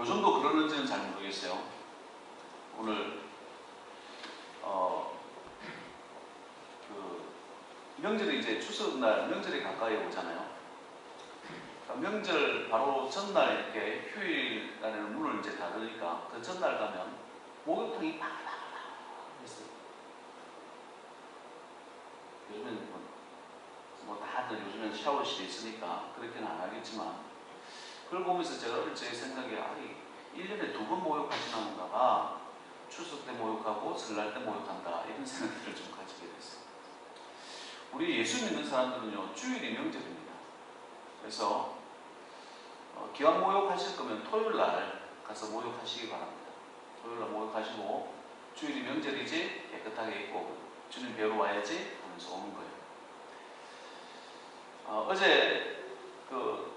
요즘도 그러는지는 잘 모르겠어요. 오늘 어, 그 명절이 이제 추석날 명절이 가까이 오잖아요. 그러니까 명절 바로 전날 이렇게 휴일 날에는 문을 이제 닫으니까 그 전날 가면 목욕탕이 팍팍팍 했어요. 요즘엔 뭐, 뭐 다들 요즘엔 샤워실이 있으니까 그렇게는 안 하겠지만 그걸 보면서 제가 어릴 적에 생각이 아니 1년에 두번 본가 봐. 추석 때 목욕하고 설날 때 목욕한다 이런 생각들을 좀 가지게 됐어요. 우리 예수 믿는 사람들은요 주일이 명절입니다. 그래서 어, 기왕 목욕하실 거면 토요일 날 가서 목욕하시기 바랍니다. 토요일 날 목욕하시고 주일이 명절이지 깨끗하게 입고 주님 배우러 와야지 하면서 오는 거예요. 어, 어제 그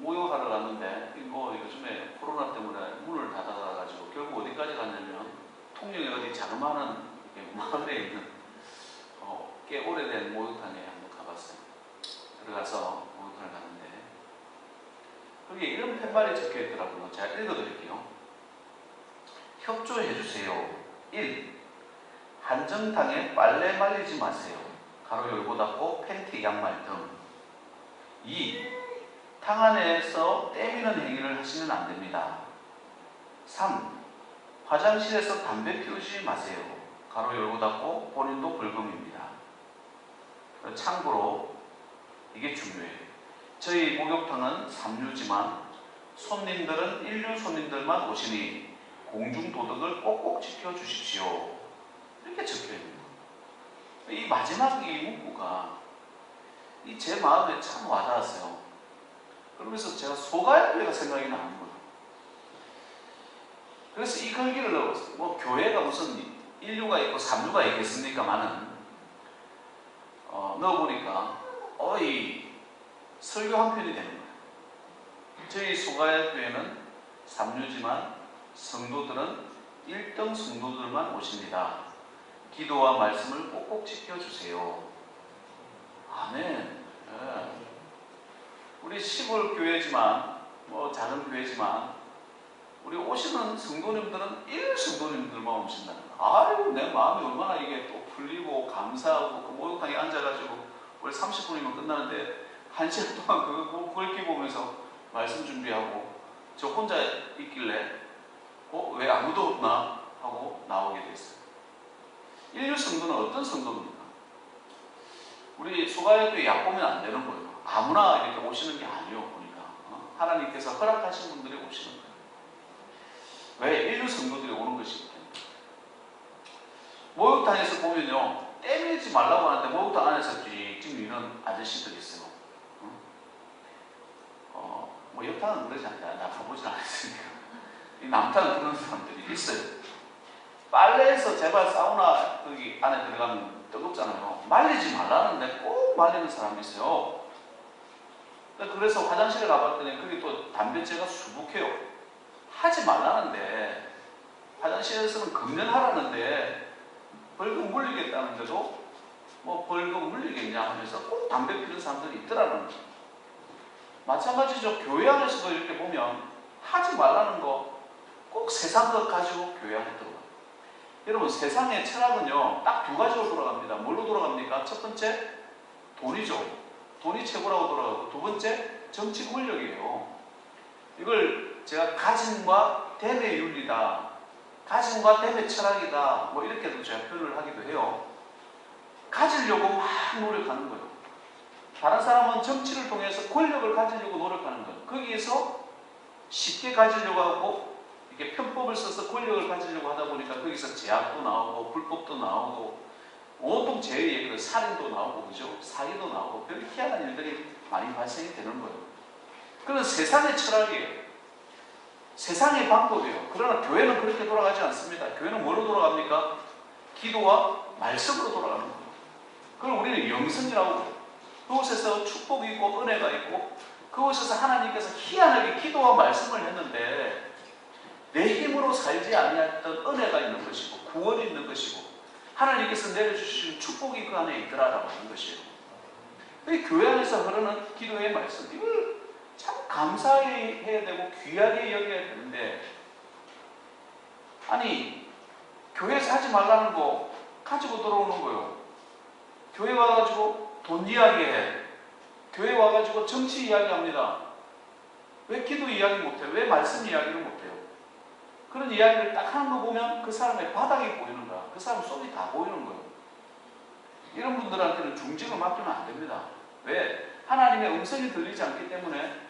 목욕하러 갔는데 뭐 요즘에 코로나 때문에 문을 닫아가지고 결국 어디까지 갔냐면 통영에 어디 자그마한 마을에 있는 어, 꽤 오래된 목욕탕에 한번 가봤어요. 들어가서 목욕탕을 갔는데 거기에 이런 팻말이 적혀 있더라고요. 제가 읽어드릴게요. 협조해 주세요. 1. 한정탕에 빨래 말리지 마세요. 가로 열고 닫고 팬티 양말 등. 2. 탕 안에서 때미는 행위를 하시면 안 됩니다. 3. 화장실에서 담배 피우지 마세요. 가로 열고 닫고 본인도 벌금입니다. 참고로 이게 중요해요. 저희 목욕탕은 3류지만 손님들은 1류 손님들만 오시니 공중 도덕을 꼭꼭 지켜 주십시오. 이렇게 적혀 있는 거예요. 이 마지막 이 문구가 이 제 마음에 참 와닿았어요. 그러면서 제가 소가협회가 생각이 나는 거예요. 그래서 이 글귀를 넣었어요. 뭐 교회가 무슨 인류가 있고 삼류가 있겠습니까만은 어, 넣어보니까 어이 설교 한 편이 되는 거예요. 저희 소가협회는 삼류지만 성도들은 1등 성도들만 오십니다. 기도와 말씀을 꼭꼭 지켜주세요. 아멘. 예. 우리 시골 교회지만 뭐 작은 교회지만 우리 오시는 성도님들은 일 성도님들만 오신다는 거. 아유 내 마음이 얼마나 이게 또 풀리고 감사하고 그 목욕탕에 앉아가지고 원래 30분이면 끝나는데 한 시간 동안 그거 글귀 보면서 말씀 준비하고 저 혼자 있길래 어 왜 아무도 없나 하고 나오게 됐어요. 인류 성도는 어떤 성도입니까? 우리 소가역에 약 보면 안 되는 거예요. 아무나 이렇게 오시는 게 아니에요, 보니까. 어? 하나님께서 허락하신 분들이 오시는 거예요. 왜 인류 성도들이 오는 것이기. 목욕탕에서 보면요, 때밀지 말라고 하는데 목욕탕 안에서 찍찍 미는 아저씨들이 있어요. 어? 어, 뭐 옆탕은 그러지 않다. 나 가보진 않았으니까. 이 남탕은 그런 사람들이 있어요. 빨래에서 제발 사우나 거기 안에 들어가면 뜨겁잖아요. 말리지 말라는데 꼭 말리는 사람이 있어요. 그래서 화장실에 가봤더니 거기 또 담배째가 수북해요. 하지 말라는데 화장실에서는 금연하라는데 벌금 물리겠다는데도 뭐 벌금 물리겠냐 하면서 꼭 담배 피는 사람들이 있더라는 거예요. 마찬가지죠. 교회 안에서도 이렇게 보면 하지 말라는 거 꼭 세상 것 가지고 교회 안에 들어가요. 여러분 세상의 철학은요 딱 두 가지로 돌아갑니다. 뭘로 돌아갑니까? 첫 번째 돈이죠. 돈이 최고라고 돌아가고 두 번째 정치 권력이에요. 이걸 제가 가진과 댐의 윤리다. 가진과 댐의 철학이다. 뭐 이렇게도 제가 표현을 하기도 해요. 가지려고 막 노력하는 거예요. 다른 사람은 정치를 통해서 권력을 가지려고 노력하는 거예요. 거기에서 쉽게 가지려고 하고 이게 편법을 써서 권력을 가지려고 하다 보니까 거기서 제약도 나오고 불법도 나오고 온통 제의 그 살인도 나오고 그죠? 사기도 나오고 별 희한한 일들이 많이 발생이 되는 거예요. 그건 세상의 철학이에요. 세상의 방법이에요. 그러나 교회는 그렇게 돌아가지 않습니다. 교회는 뭐로 돌아갑니까? 기도와 말씀으로 돌아가는 거예요. 그걸 우리는 영성이라고 해요. 그곳에서 축복이 있고 은혜가 있고 그곳에서 하나님께서 희한하게 기도와 말씀을 했는데 내 힘으로 살지 아니했던 은혜가 있는 것이고 구원이 있는 것이고 하나님께서 내려주신 축복이 그 안에 있더라라고 하는 것이에요. 이 교회 안에서 흐르는 기도의 말씀 이걸 참 감사히 해야 되고 귀하게 여겨야 되는데 아니 교회에서 하지 말라는 거 가지고 들어오는 거요. 교회 와가지고 돈 이야기 해. 교회 와가지고 정치 이야기 합니다. 왜 기도 이야기 못해요? 왜 말씀 이야기를 못해요? 그런 이야기를 딱 하는 거 보면 그 사람의 바닥이 보이는 거야. 그 사람 속이 다 보이는 거예요. 이런 분들한테는 중직을 맡기면 안 됩니다. 왜? 하나님의 음성이 들리지 않기 때문에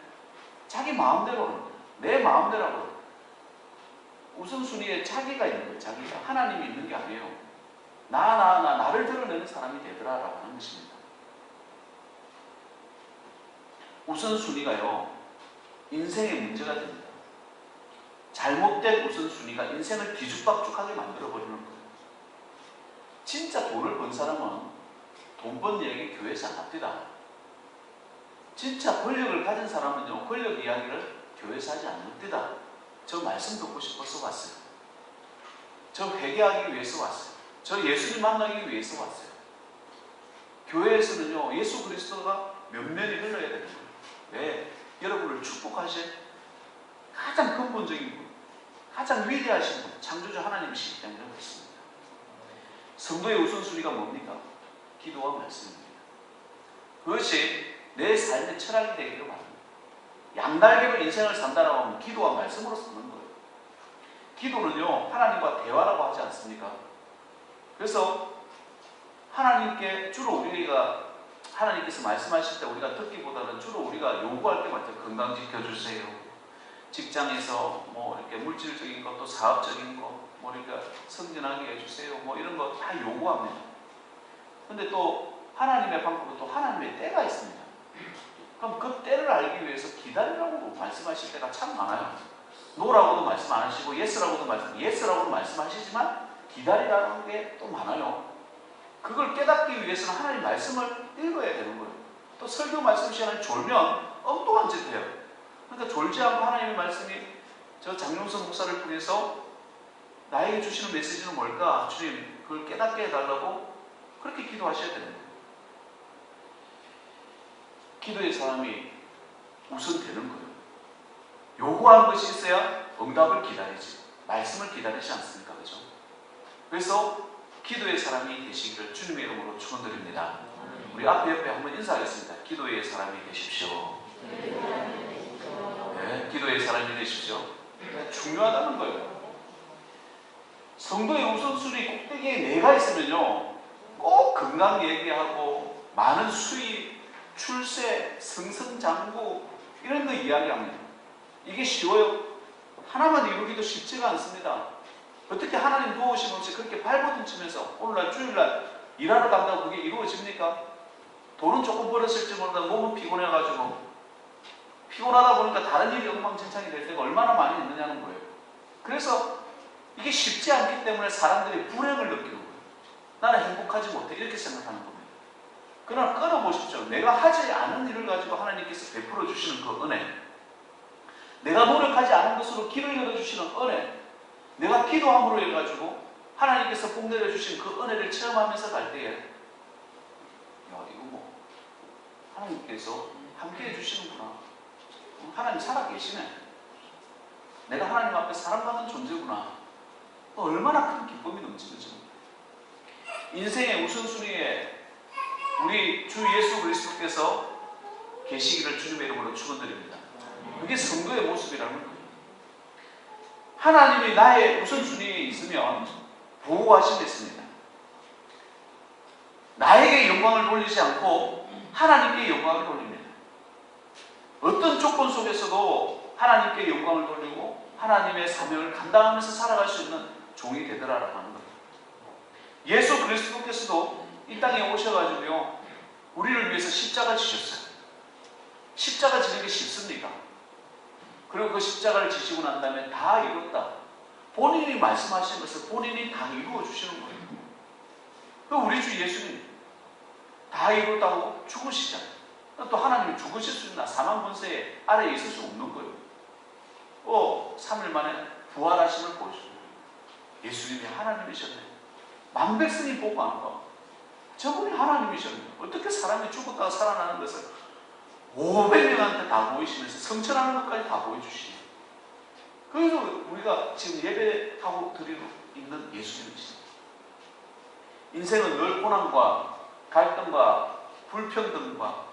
자기 마음대로는 내 마음대로라고 우선순위에 자기가 있는 거예요. 자기가 하나님이 있는 게 아니에요. 나, 나, 나, 나 를 드러내는 사람이 되더라라고 하는 것입니다. 우선순위가요, 인생의 문제가 됩니다. 잘못된 우선순위가 인생을 뒤죽박죽하게 만들어버리는 거예요. 진짜 돈을 번 사람은 돈번 얘기 교회에서 안 합니다. 진짜 권력을 가진 사람은요, 권력 이야기를 교회에서 하지 않습니다. 저 말씀 듣고 싶어서 왔어요. 저 회개하기 위해서 왔어요. 저 예수님 만나기 위해서 왔어요. 교회에서는요, 예수 그리스도가 면면이 흘러야 되는 거예요. 왜? 여러분을 축복하실 가장 근본적인 분, 가장 위대하신 분, 창조주 하나님이시기 때문에 그렇습니다. 성도의 우선순위가 뭡니까? 기도와 말씀입니다. 그것이 내 삶의 철학이 되기를 바랍니다. 양날개로 인생을 산다라고 하면 기도와 말씀으로 사는 거예요. 기도는요, 하나님과 대화라고 하지 않습니까? 그래서 하나님께 주로 우리가 하나님께서 말씀하실 때 우리가 듣기보다는 주로 우리가 요구할 때 맞죠. 건강 지켜주세요. 직장에서 뭐 이렇게 물질적인 것도 사업적인 거, 뭐 이렇게 성진하게 해주세요. 뭐 이런 거 다 요구합니다. 근데 또 하나님의 방법은 또 하나님의 때가 있습니다. 그럼 그 때를 알기 위해서 기다리라고 말씀하실 때가 참 많아요. 노라고도 말씀 안 하시고 예스라고도 말씀, 예스라고도 말씀하시지만 기다리라는 게 또 많아요. 그걸 깨닫기 위해서는 하나님 말씀을 읽어야 되는 거예요. 또 설교 말씀 시간에 졸면 엉뚱한 짓 해요. 그러니까 졸지 않고 하나님의 말씀이 저 장용선 목사를 통해서 나에게 주시는 메시지는 뭘까? 주님, 그걸 깨닫게 해달라고 그렇게 기도하셔야 되는 거예요. 기도의 사람이 우선 되는 거예요. 요구하는 것이 있어야 응답을 기다리지. 말씀을 기다리지 않습니까? 그죠? 그래서 기도의 사람이 되시기를 주님의 이름으로 축원드립니다. 우리 앞에 옆에 한번 인사하겠습니다. 기도의 사람이 되십시오. 네, 기도의 사람이 되십시오. 네, 중요하다는 거예요. 성도의 우선순위 꼭대기에 내가 있으면요, 꼭 건강 얘기하고 많은 수입, 출세, 승승장구 이런 거 이야기합니다. 이게 쉬워요? 하나만 이루기도 쉽지가 않습니다. 어떻게 하나님 없이 그렇게 발버둥 치면서 오늘날 주일날 일하러 간다고 그게 이루어집니까? 돈은 조금 벌었을지 모르다 몸은 피곤해가지고 피곤하다 보니까 다른 일이 엉망진창이 될 때가 얼마나 많이 있느냐는 거예요. 그래서 이게 쉽지 않기 때문에 사람들이 불행을 느끼는 거예요. 나는 행복하지 못해 이렇게 생각하는 겁니다. 그러나 끊어보십시오. 내가 하지 않은 일을 가지고 하나님께서 베풀어 주시는 그 은혜 내가 노력하지 않은 것으로 길을 열어주시는 은혜 내가 기도함으로 해가지고 하나님께서 복 내려주신 그 은혜를 체험하면서 갈 때에 야 이거 뭐 하나님께서 함께 해 주시는구나 하나님 살아계시네 내가 하나님 앞에 사랑받는 존재구나 또 얼마나 큰 기쁨이 넘치는지 인생의 우선순위에 우리 주 예수 그리스도께서 계시기를 주님의 이름으로 축원드립니다 그게 성도의 모습이라는 거예요 하나님이 나의 우선순위에 있으면 보호하시고 있습니다. 나에게 영광을 돌리지 않고 하나님께 영광을 돌립니다. 어떤 조건 속에서도 하나님께 영광을 돌리고 하나님의 사명을 감당하면서 살아갈 수 있는 종이 되더라라고 하는 거예요. 예수 그리스도께서도 이 땅에 오셔가지고요, 우리를 위해서 십자가 지셨어요. 십자가 지는 게 쉽습니까? 그리고 그 십자가를 지시고 난 다음에 다 이뤘다. 본인이 말씀하신 것을 본인이 다 이루어 주시는 거예요. 그 우리 주 예수님 다 이뤘다고 죽으시잖아요. 또 하나님이 죽으실 수 있나? 사망 권세에 아래에 있을 수 없는 거예요. 어, 3일 만에 부활하심을 보여주는 예수님이 하나님이셨네. 만백성이 보고 안 가. 저분이 하나님이셨네. 어떻게 사람이 죽었다가 살아나는 것을 500명한테 다 보이시면서 성천하는 것까지 다 보여주시네. 그래서 우리가 지금 예배하고 드리고 있는 예수님이십니다. 인생은 늘 고난과 갈등과 불평등과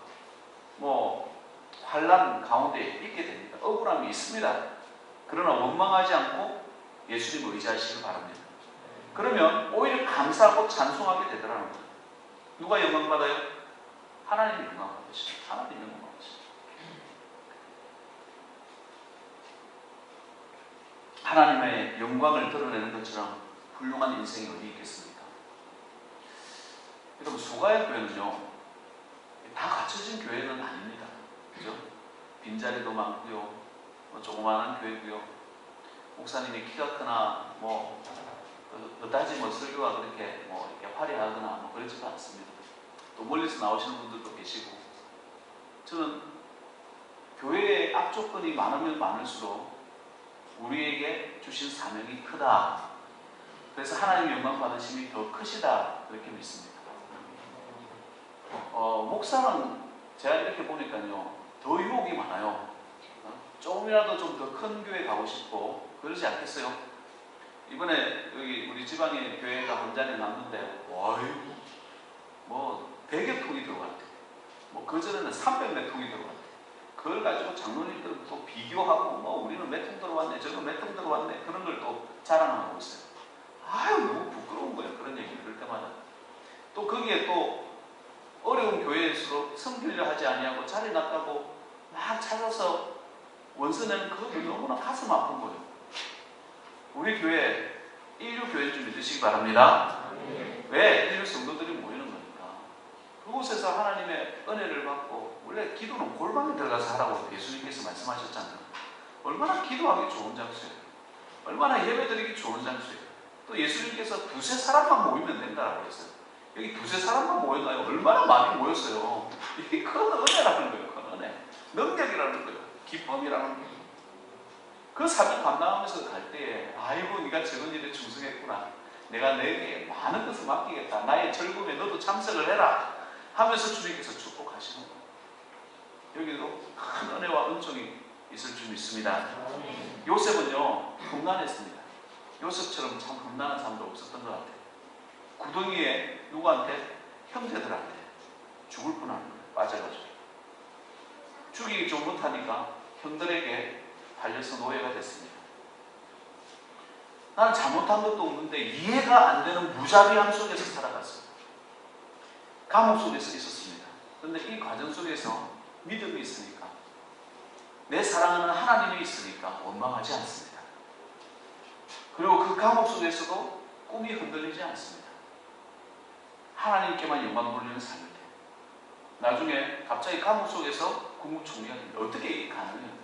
뭐 환란 가운데 있게 됩니다. 억울함이 있습니다. 그러나 원망하지 않고 예수님을 의지하시길 바랍니다. 그러면 오히려 감사하고 찬송하게 되더라는 거예요. 누가 영광 받아요? 하나님이 영광 받으십니다. 하나님 영광 받으십니다. 하나님의 영광을 드러내는 것처럼 훌륭한 인생이 어디 있겠습니까? 여러분 소가의 교회는요 다 갖춰진 교회는 아닙니다. 그죠? 빈자리도 많고요, 뭐 조그마한 교회고요. 목사님이 키가 크나 뭐 그- 그다지 뭐 설교가 그렇게 뭐 이렇게 화려하거나 뭐 그렇지도 않습니다. 또 멀리서 나오시는 분들도 계시고 저는 교회의 악조건이 많으면 많을수록 우리에게 주신 사명이 크다. 그래서 하나님의 영광 받으심이 더 크시다. 그렇게 믿습니다. 어, 목사는 제가 이렇게 보니까요, 더 유혹이 많아요. 어? 조금이라도 좀 더 큰 교회 가고 싶고, 그러지 않겠어요? 이번에 여기 우리 지방에 교회가 혼자에 났는데, 와이고, 뭐, 100여 통이 들어갔대. 뭐, 그전에는 300몇 통이 들어갔대. 그걸 가지고 장로님들은 또 비교하고, 뭐, 우리는 몇 통 들어왔네, 저는 몇통 들어왔네, 그런 걸 또 자랑하고 있어요. 아유, 너무 부끄러운 거예요. 그런 얘기 들을 때마다. 또 거기에 또 어려운 교회일수록 성필려 하지 아니하고 자리 났다고 막 찾아서 원서내는 그것도 너무나 가슴 아픈 거예요. 우리 교회 인류 교회 좀 믿으시기 바랍니다. 왜? 인류 성도들이 모이는 거니까. 그곳에서 하나님의 은혜를 받고 원래 기도는 골방에 들어가서 하라고 예수님께서 말씀하셨잖아요. 얼마나 기도하기 좋은 장소예요. 얼마나 예배드리기 좋은 장소예요. 또 예수님께서 두세 사람만 모이면 된다라고 했어요. 여기 두세 사람만 모였나요? 얼마나 많이 모였어요. 이게 큰 은혜라는 거예요. 큰 은혜. 능력이라는 거예요. 기쁨이라는 거예요. 그 사명 감당하면서 갈 때에 아이고 네가 저런 일에 충성했구나. 내가 내게 많은 것을 맡기겠다. 나의 즐거움에 너도 참석을 해라. 하면서 주님께서 축복하시는 거예요. 여기도 큰 은혜와 은총이 있을 줄 믿습니다. 요셉은요 험난했습니다. 요셉처럼 참 험난한 사람도 없었던 것 같아요. 구덩이에 누구한테 형제들한테 죽을 뻔하는 거예요. 빠져가지고 죽이기 좀 못하니까 형들에게 팔려서 노예가 됐습니다. 나는 잘못한 것도 없는데 이해가 안 되는 무자비함 속에서 살아갔어요. 감옥 속에서 있었습니다. 그런데 이 과정 속에서 믿음이 있으니까 내 사랑하는 하나님이 있으니까 원망하지 않습니다. 그리고 그 감옥 속에서도 꿈이 흔들리지 않습니다. 하나님께만 영광 돌리는 삶을 때 나중에 갑자기 감옥 속에서 국무총리가. 어떻게 이게 가능해요?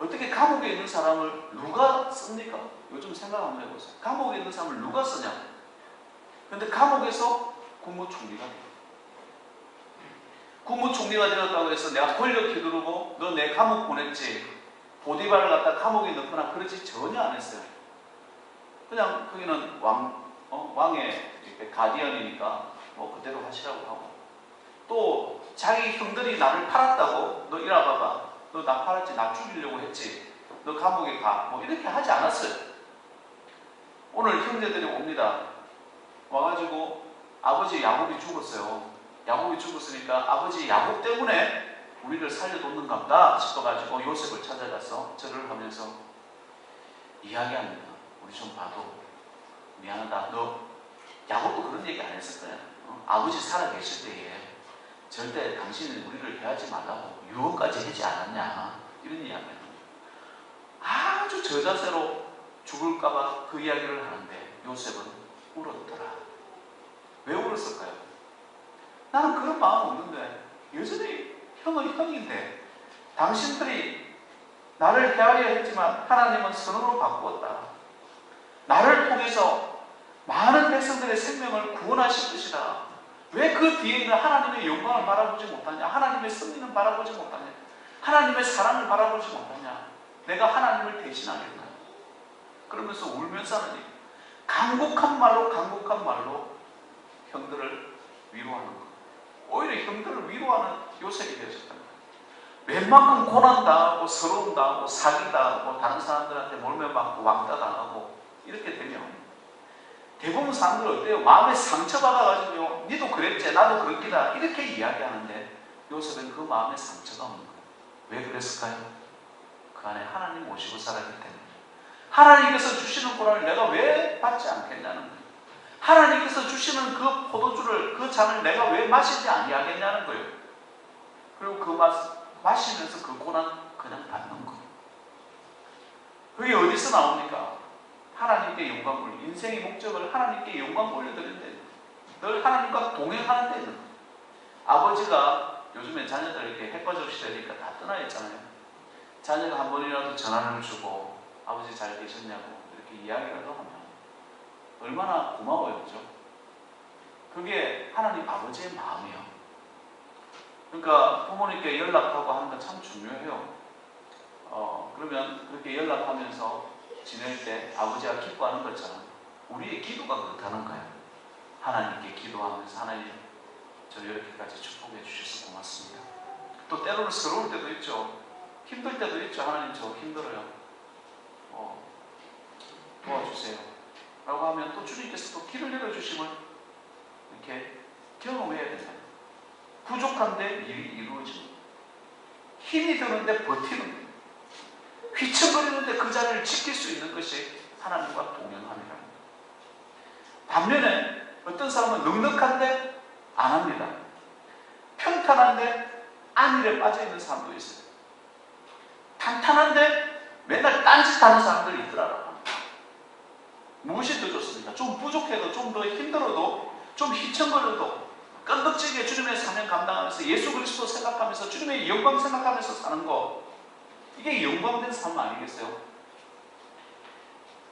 어떻게 감옥에 있는 사람을 누가 씁니까? 요즘 생각 한번 해보세요. 감옥에 있는 사람을 누가 쓰냐? 근데 감옥에서 국무총리가 돼요. 국무총리가 되었다고 해서 내가 권력 휘두르고 너 내 감옥 보냈지 보디발을 갖다 감옥에 넣거나 그러지 전혀 안 했어요. 그냥 거기는 왕, 어? 왕의 가디언이니까 뭐 그대로 하시라고 하고 또 자기 형들이 나를 팔았다고 너 이리 와봐봐 너 나 팔았지 나 죽이려고 했지 너 감옥에 가 뭐 이렇게 하지 않았어요. 오늘 형제들이 옵니다. 와가지고 아버지 야곱이 죽었어요. 야곱이 죽었으니까 아버지 야곱 때문에 우리를 살려뒀는가 보다 싶어가지고 요셉을 찾아가서 절을 하면서 이야기합니다. 우리 좀 봐도 미안하다. 너 야곱도 그런 얘기 안 했을 거야. 어? 아버지 살아 계실 때에 절대 당신은 우리를 해하지 말라고 유언까지 하지 않았냐 이런 이야기를. 아주 저자세로 죽을까봐 그 이야기를 하는데 요셉은 울었더라. 왜 울었을까요? 나는 그런 마음 없는데 여전히 형은 형인데 당신들이 나를 헤아려 했지만 하나님은 선으로 바꾸었다. 나를 통해서 많은 백성들의 생명을 구원하실 것이다. 왜 그 뒤에 있는 하나님의 영광을 바라보지 못하냐? 하나님의 승리는 바라보지 못하냐? 하나님의 사랑을 바라보지 못하냐? 내가 하나님을 대신하겠나? 그러면서 울면서 하는 얘기. 간곡한 말로 간곡한 말로 형들을 위로하는 것. 오히려 형들을 위로하는 요셉이 되어졌다. 웬만큼 고난당하고 서러움당하고 사기당하고 다른 사람들한테 몰매받고 왕따당하고 이렇게 되면 대부분 사람들 어때요? 마음에 상처받아가지고 니도 그랬지 나도 그렇기다 이렇게 이야기하는데 요셉은 그 마음에 상처가 없는 거예요. 왜 그랬을까요? 그 안에 하나님 모시고 살았기 때문에 하나님께서 주시는 고난을 내가 왜 받지 않겠냐는 거예요. 하나님께서 주시는 그 포도주를 그 잔을 내가 왜 마시지 아니하겠냐는 거예요. 그리고 그 맛, 마시면서 그 고난 그냥 받는 거예요. 그게 어디서 나옵니까? 하나님께 영광을 인생의 목적을 하나님께 영광 올려드리는데 늘 하나님과 동행하는 데 있는 거예요. 아버지가 요즘에 자녀들 이렇게 핵과적 시대니까 다 떠나 있잖아요. 자녀가 한 번이라도 전화를 주고 아버지 잘 계셨냐고 이렇게 이야기라도 하면 얼마나 고마워요, 그죠? 그게 하나님 아버지의 마음이에요. 그러니까 부모님께 연락하고 하는 건 참 중요해요. 어, 그러면 그렇게 연락하면서 지낼 때 아버지가 기뻐하는 것처럼 우리의 기도가 그렇다는 거예요. 하나님께 기도하면서 하나님 저 이렇게까지 축복해 주셔서 고맙습니다. 또 때로는 서러울 때도 있죠. 힘들 때도 있죠. 하나님 저 힘들어요. 어, 도와주세요. 라고 하면 또 주님께서 또 길을 열어주심을 이렇게 경험해야 된다. 부족한데 일이 이루어집니다. 힘이 드는데 버티는. 휘청거리는데 그 자리를 지킬 수 있는 것이 하나님과 동행함이랍니다. 반면에 어떤 사람은 넉넉한데 안 합니다. 평탄한데 안일에 빠져 있는 사람도 있어요. 탄탄한데 맨날 딴짓하는 사람들이 있더라고요. 무엇이 더 좋습니까? 좀 부족해도 좀 더 힘들어도 좀 휘청거려도 끈덕지게 주님의 사명 감당하면서 예수 그리스도 생각하면서 주님의 영광 생각하면서 사는 거 이게 영광된 삶 아니겠어요?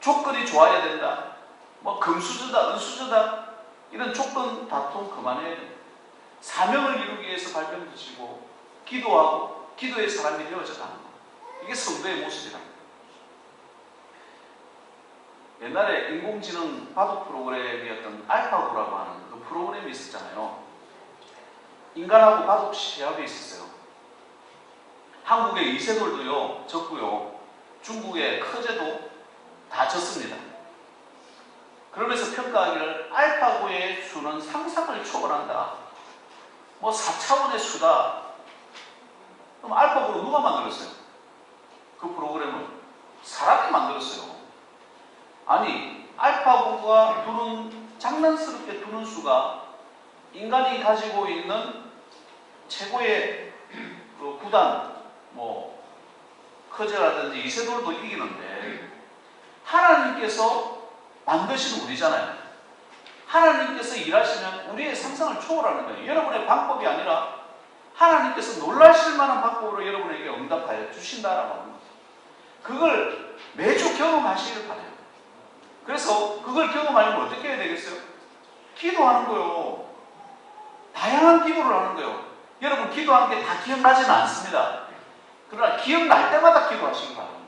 조건이 좋아야 된다. 뭐 금수저다, 은수저다 이런 조건 다툼 그만해야 됩니다. 사명을 이루기 위해서 발병 드시고 기도하고 기도의 사람이 되어져 가는 거. 이게 성도의 모습이랍니다. 옛날에 인공지능 바둑 프로그램이었던 알파고라고 하는 그 프로그램이 있었잖아요. 인간하고 바둑 시합이 있었어요. 한국의 이세돌도요, 졌고요. 중국의 커제도 다 졌습니다. 그러면서 평가하기를 알파고의 수는 상상을 초월한다. 뭐 4차원의 수다. 그럼 알파고를 누가 만들었어요? 그 프로그램을 사람이 만들었어요. 아니 알파고가 두는 장난스럽게 두는 수가 인간이 가지고 있는 최고의 그 구단 뭐 커제라든지 이세돌도 이기는데 하나님께서 만드신 우리잖아요. 하나님께서 일하시면 우리의 상상을 초월하는 거예요. 여러분의 방법이 아니라 하나님께서 놀라실 만한 방법으로 여러분에게 응답하여 주신다라고 하는 거죠. 그걸 매주 경험하시기를 바래요. 그래서 그걸 경험하려면 어떻게 해야 되겠어요? 기도하는 거요. 다양한 기도를 하는 거예요. 여러분 기도한 게다 기억나지는 않습니다. 그러나 기억날 때마다 기도하시기 바랍니다.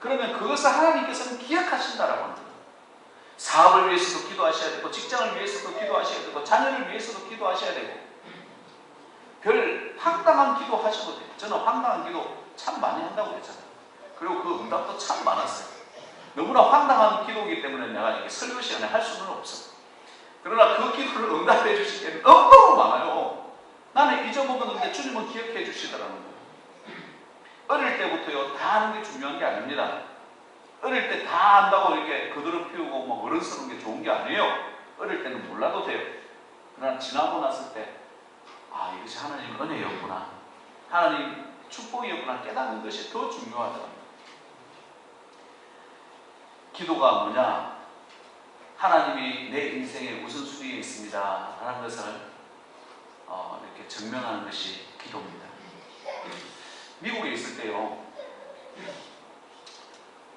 그러면 그것을 하나님께서는 기억하신다라고 합니다. 사업을 위해서도 기도하셔야 되고 직장을 위해서도 기도하셔야 되고 자녀를 위해서도 기도하셔야 되고 별 황당한 기도 하셔도 돼요. 저는 황당한 기도 참 많이 한다고 그랬잖아요. 그리고 그 응답도 참 많았어요. 너무나 황당한 기도이기 때문에 내가 이게 설교 시간에 할 수는 없어. 그러나 그 기도를 응답해 때는 너무너무 많아요. 나는 잊어먹었는데 주님은 기억해 주시더라는 거예요. 어릴 때부터요, 다 하는 게 중요한 게 아닙니다. 어릴 때다 안다고 이렇게 그들을 피우고 뭐 어른스러운 게 좋은 게 아니에요. 어릴 때는 몰라도 돼요. 그러나 지나고 났을 때, 아, 이것이 하나님 은혜였구나. 하나님 축복이었구나. 깨닫는 것이 더 중요하더랍니다. 기도가 뭐냐? 하나님이 내 인생의 우선순위에 있습니다. 라는 것을 어, 이렇게 증명하는 것이 기도입니다. 미국에 있을 때요,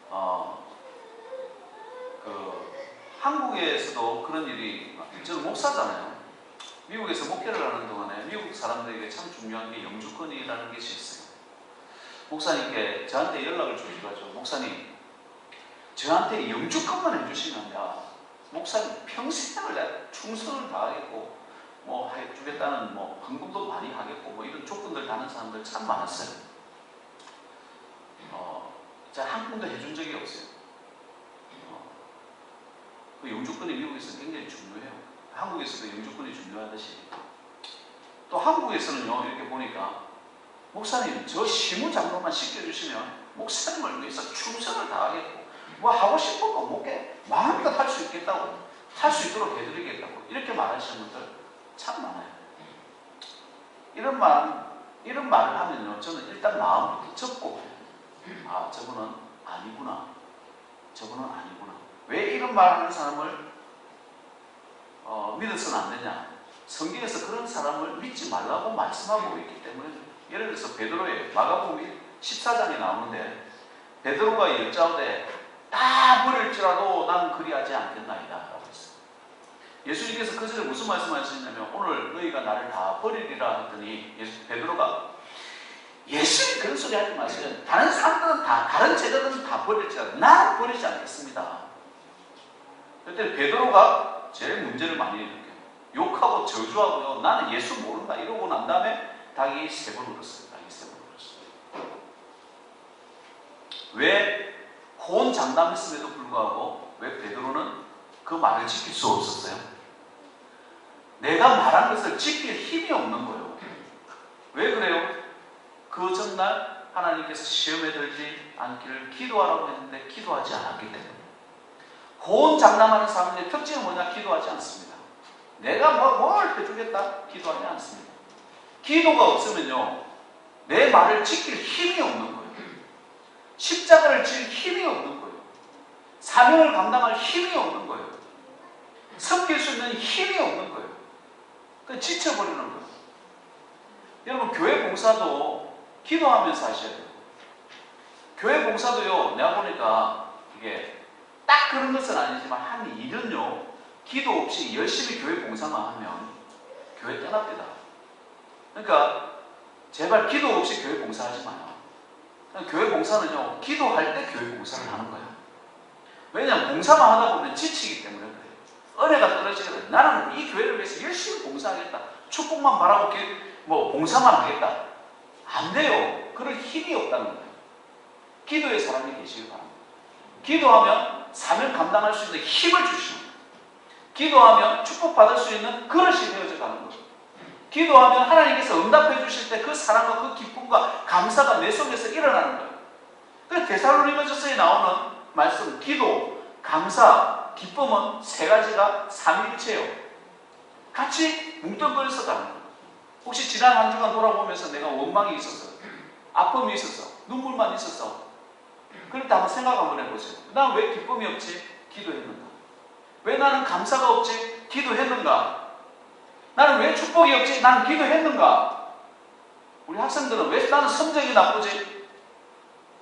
어, 그, 한국에서도 그런 일이, 저는 목사잖아요. 미국에서 목회를 하는 동안에 미국 사람들에게 참 중요한 게 영주권이라는 것이 있어요. 목사님께 저한테 연락을 주셔가지고, 목사님, 저한테 영주권만 해주시면 야, 목사님 평생을 내가 충성을 다하겠고 뭐 해주겠다는 뭐 헌금도 많이 하겠고 뭐 이런 조건들 다는 사람들 참 많았어요. 어, 자한 푼도 해준 적이 없어요. 어, 그 영주권이 미국에서 굉장히 중요해요. 한국에서도 영주권이 중요하듯이 또 한국에서는요 이렇게 보니까 목사님 저 시무 장로만 시켜주시면 목사님을 위해서 충성을 다하겠고 뭐 하고 싶은 거 못게 마음껏 할 수 있겠다고 할 수 있도록 해드리겠다고 이렇게 말하시는 분들 참 많아요. 이런 말 이런 말을 하면요 저는 일단 마음부터 접고 아 저분은 아니구나. 저분은 아니구나. 왜 이런 말하는 사람을 어, 믿어서는 안 되냐? 성경에서 그런 사람을 믿지 말라고 말씀하고 있기 때문에 예를 들어서 베드로의 마가복음 14장에 나오는데 베드로가 여짜오되 다 버릴지라도 난 그리하지 않겠나이다. 라고 했어요. 예수님께서 그 절에 무슨 말씀하시냐면 오늘 너희가 나를 다 버리리라. 했더니 예수, 베드로가 예수님 그런 소리 하지 마세요. 다른 사람들은 다 다른 제자들은 다 버릴지라도 나는 버리지 않겠습니다. 그때 베드로가 제일 문제를 많이 일으켜요. 욕하고 저주하고요. 나는 예수 모른다 이러고 난 다음에 닭이 세 번 울었어요. 닭이 세번 울었어요. 왜 호언장담했음에도 불구하고 왜 베드로는 그 말을 지킬 수 없었어요? 내가 말한 것을 지킬 힘이 없는 거예요. 왜 그래요? 그 전날 하나님께서 시험에 들지 않기를 기도하라고 했는데 기도하지 않았기 때문에 호언장담하는 사람들의 특징은 뭐냐? 기도하지 않습니다. 내가 뭐, 뭘 해주겠다? 기도하지 않습니다. 기도가 없으면요, 내 말을 지킬 힘이 없는 거예요. 십자가를 질 힘이 없는 거예요. 사명을 감당할 힘이 없는 거예요. 섬길 수 있는 힘이 없는 거예요. 그 지쳐버리는 거예요. 여러분, 교회 봉사도 기도하면서 하셔야 돼요. 교회 봉사도요, 내가 보니까 이게 딱 그런 것은 아니지만 한 일은요, 기도 없이 열심히 교회 봉사만 하면 교회 떠납니다. 그러니까 제발 기도 없이 교회 봉사하지 마요. 교회 봉사는요, 기도할 때 교회 봉사를 하는 거예요. 왜냐하면 봉사만 하다 보면 지치기 때문에 그래요. 은혜가 떨어지거든. 나는 이 교회를 위해서 열심히 봉사하겠다. 축복만 바라고 뭐 봉사만 하겠다. 안 돼요. 그럴 힘이 없다는 거예요. 기도의 사람이 계시길 바랍니다. 기도하면 사명 감당할 수 있는 힘을 주시고 기도하면 축복받을 수 있는 그릇이 되어져 가는 거죠. 기도하면 하나님께서 응답해 주실 때 그 사랑과 그 기쁨과 감사가 내 속에서 일어나는 거예요. 그 데살로니가서에 나오는 말씀, 기도, 감사, 기쁨은 세 가지가 삼일체예요. 같이 뭉뚱그려서 가는 거예요. 혹시 지난 한 주간 돌아보면서 내가 원망이 있었어, 아픔이 있었어, 눈물만 있었어. 때 한번 생각 한번 해보세요. 난 왜 기쁨이 없지? 기도했는가? 왜 나는 감사가 없지? 기도했는가? 나는 왜 축복이 없지? 나는 기도했는가? 우리 학생들은 왜 나는 성적이 나쁘지?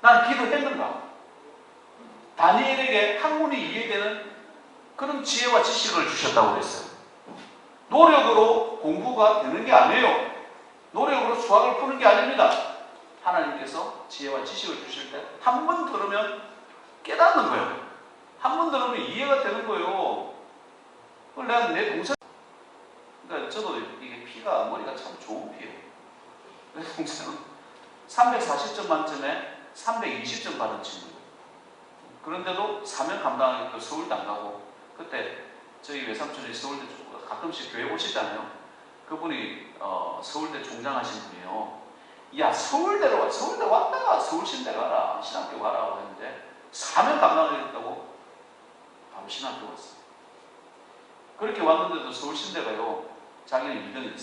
나는 기도했는가? 다니엘에게 학문이 이해되는 그런 지혜와 지식을 주셨다고 그랬어요. 노력으로 공부가 되는 게 아니에요. 노력으로 수학을 푸는 게 아닙니다. 하나님께서 지혜와 지식을 주실 때 한 번 들으면 깨닫는 거예요. 한 번 들으면 이해가 되는 거예요. 내가 내 동생, 그러니까 저도 이게 피가, 머리가 참 좋은 피예요. 내 동생은 340점 만점에 320점 받은 친구예요. 그런데도 사명 감당하니까 서울도 안 가고, 그때 저희 외삼촌이 서울대 가끔씩 교회 오시잖아요. 그분이 어, 서울대 종장하신 분이에요. 야 서울대로 와 서울대 왔다가 서울신대 가라 신학교 가라고 했는데 사명 감당하겠다고 바로 신학교 왔어. 그렇게 왔는데도 서울신대 가요. 자기는 2등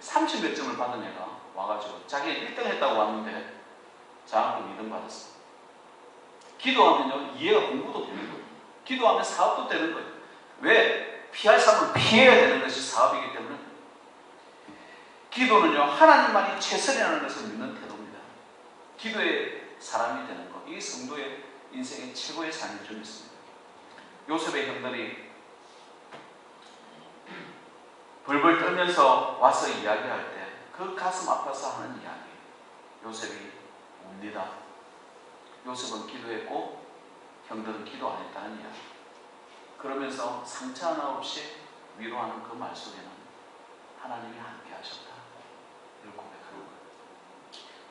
330몇 점을 받은 애가 와가지고 자기는 1등 했다고 왔는데 장학금 2등 받았어. 기도하면요 이해가 공부도 되는 거예요. 기도하면 사업도 되는 거예요. 왜? 피할 사람을 피해야 되는 것이 사업이기 때문에 기도는요, 하나님만이 최선이라는 것을 믿는 태도입니다. 기도의 사람이 되는 것. 이게 성도의 인생의 최고의 삶이 좀 있습니다. 요셉의 형들이 벌벌 떨면서 와서 이야기할 때 그 가슴 아파서 하는 이야기. 요셉이 웁니다. 요셉은 기도했고 형들은 기도 안 했다는 이야기. 그러면서 상처 하나 없이 위로하는 그 말 속에는 하나님이 함께 하셨다. 이걸 고백하는 거예요.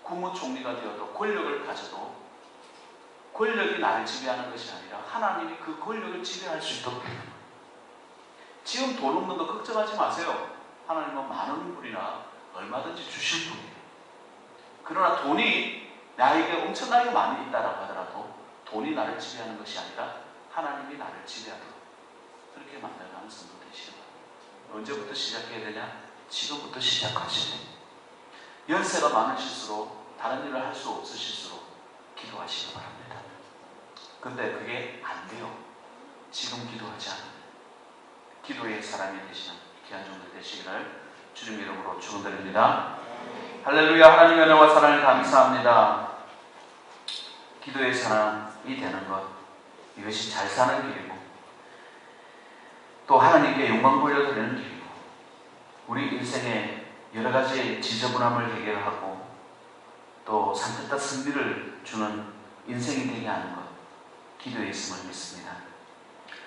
국무 총리가 되어도 권력을 가져도 권력이 나를 지배하는 것이 아니라 하나님이 그 권력을 지배할 수 있도록 거예요. 지금 돈 없는 거 걱정하지 마세요. 하나님은 많은 분이나 얼마든지 주실 분이에요. 그러나 돈이 나에게 엄청나게 많이 있다라고 하더라도 돈이 나를 지배하는 것이 아니라 하나님이 나를 지배하도록 그렇게 만들어가는 성도 바랍니다. 언제부터 시작해야 되냐? 지금부터 시작하시면 됩니다. 연세가 많으실수록 다른 일을 할 수 없으실수록 기도하시기 바랍니다. 근데 그게 안 돼요. 지금 기도하지 않으면. 기도의 사람이 되시는 귀한 종들 되시기를 주님 이름으로 축원드립니다. 할렐루야 하나님의 은혜와 사랑을 감사합니다. 기도의 사람이 되는 것 이것이 잘 사는 길이고 또 하나님께 영광 돌려 드리는 길이고 우리 인생의 여러 가지 지저분함을 해결하고 또 산뜻한 승리를 주는 인생이 되게 하는 것 기도에 있음을 믿습니다.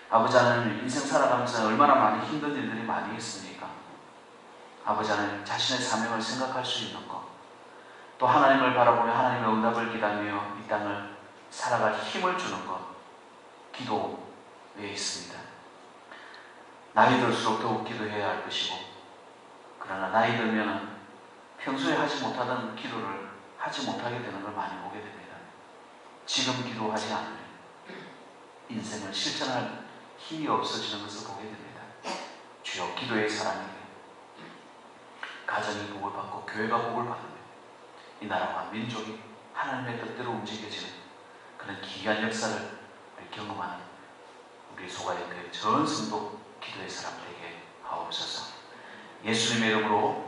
아버지 하나님 인생 살아가면서 얼마나 많이 힘든 일들이 많이 있습니까? 아버지 하나님 자신의 사명을 생각할 수 있는 것, 또 하나님을 바라보며 하나님의 응답을 기다리며 이 땅을 살아갈 힘을 주는 것, 기도에 있습니다. 나이 들수록 더욱 기도해야 할 것이고, 그러나 나이 들면 평소에 하지 못하던 기도를 하지 못하게 되는 걸 많이 보게 됩니다. 지금 기도하지 않으면 인생을 실천할 힘이 없어지는 것을 보게 됩니다. 주여 기도의 사랑이게 가정이 복을 받고 교회가 복을 받으며 이 나라와 민족이 하나님의 뜻대로 움직여지는 그런 기이한 역사를 경험하는 우리 소가의 교회 전 성도 기도의 사람 되게 하옵소서 예수님의 이름으로